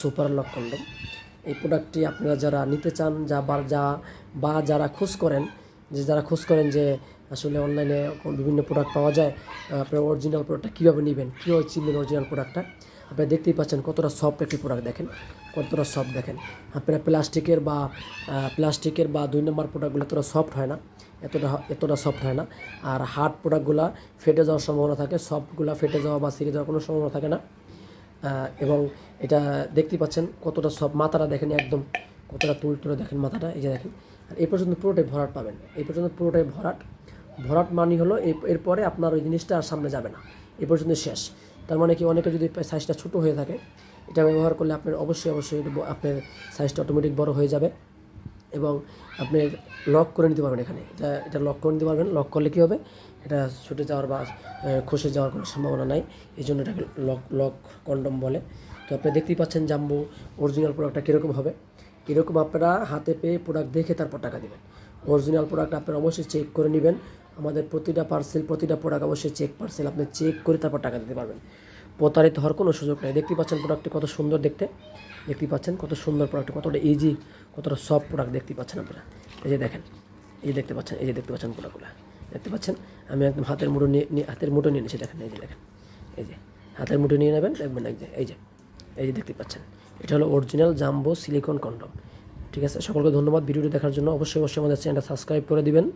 Super lock condom এই প্রোডাক্টটি আপনারা যারা নিতে চান, যা বা যা, বা যারা খোঁজ করেন, যে যারা খোঁজ করেন যে আসলে অনলাইনে বিভিন্ন প্রোডাক্ট পাওয়া যায় আপনার অরিজিনাল প্রোডাক্টটা কীভাবে নেবেন কীভাবে চিনবেন অরিজিনাল প্রোডাক্টটা আপনারা দেখতেই পাচ্ছেন কতটা সফট একটি প্রোডাক্ট দেখেন, কতটা সফট দেখেন। আপনারা প্লাস্টিকের বা প্লাস্টিকের বা দুই নম্বর প্রোডাক্টগুলো এতটা সফট হয় না, এতটা এতটা সফট হয় না। আর হার্ড প্রোডাক্টগুলো ফেটে যাওয়ার সম্ভাবনা থাকে সফটগুলো ফেটে যাওয়া বা ছিঁড়ে যাওয়ার কোনো সম্ভাবনা থাকে না। এবং এটা দেখতে পাচ্ছেন কতটা সব মাথাটা দেখেন একদম, কতটা তুল তুলে দেখেন মাথাটা, এই যে দেখেন। আর এই পর্যন্ত পুরোটাই ভরাট পাবেন, এই পর্যন্ত পুরোটাই ভরাট। ভরাট মানি হলো এরপরে আপনার ওই জিনিসটা আর সামনে যাবে না, এ পর্যন্ত শেষ। তার মানে কি অনেকে যদি সাইজটা ছোটো হয়ে থাকে, এটা ব্যবহার করলে আপনার অবশ্যই অবশ্যই আপনার সাইজটা অটোমেটিক বড় হয়ে যাবে। এবং আপনি লক করে নিতে পারবেন এখানে। এটা এটা লক করে নিতে পারবেন। লক করলে কী হবে? এটা ছুটে যাওয়ার বা খসে যাওয়ার কোনো সম্ভাবনা নাই। এই জন্য এটাকে লক লক কন্ডম বলে। তো আপনি দেখতেই পাচ্ছেন জাম্বু অরিজিনাল প্রোডাক্টটা কীরকম হবে। এরকম আপনারা হাতে পেয়ে প্রোডাক্ট দেখে তারপর টাকা দেবেন। অরিজিনাল প্রোডাক্ট আপনারা অবশ্যই চেক করে নেবেন। আমাদের প্রতিটা পার্সেল প্রতিটা প্রোডাক্ট অবশ্যই চেক পার্সেল আপনি চেক করে তারপর টাকা দিতে পারবেন। প্রতারিত হওয়ার কোনো সুযোগ নেই। দেখতে পাচ্ছেন প্রোডাক্টটি কত সুন্দর দেখতে। দেখতে পাচ্ছেন কত সুন্দর প্রোডাক্ট কতটা ইজি কতটা সফট প্রোডাক্ট দেখতে পাচ্ছেন আপনারা। এই যে দেখেন, এই যে দেখতে পাচ্ছেন, এই যে দেখতে পাচ্ছেন প্রোডাক্টগুলো দেখতে পাচ্ছেন? আমি একদম হাতের মুঠো নিয়ে হাতের মুঠো নিয়ে নিয়েছি দেখেন, এই যে দেখেন। এই যে, হাতের মুঠো নিয়ে নেবেন, দেখবেন এই যে এই যে এই যে দেখতে পাচ্ছেন। এটা হলো অরিজিনাল জাম্বো সিলিকন কন্ডম ঠিক আছে? সকলকে ধন্যবাদ ভিডিওটি দেখার জন্য। অবশ্যই অবশ্যই আমাদের চ্যানেলটা সাবস্ক্রাইব করে দিবেন।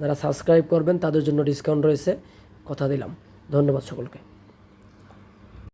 যারা সাবস্ক্রাইব করবেন, তাদের জন্য ডিসকাউন্ট রয়েছে। কথা দিলাম। ধন্যবাদ সকলকে।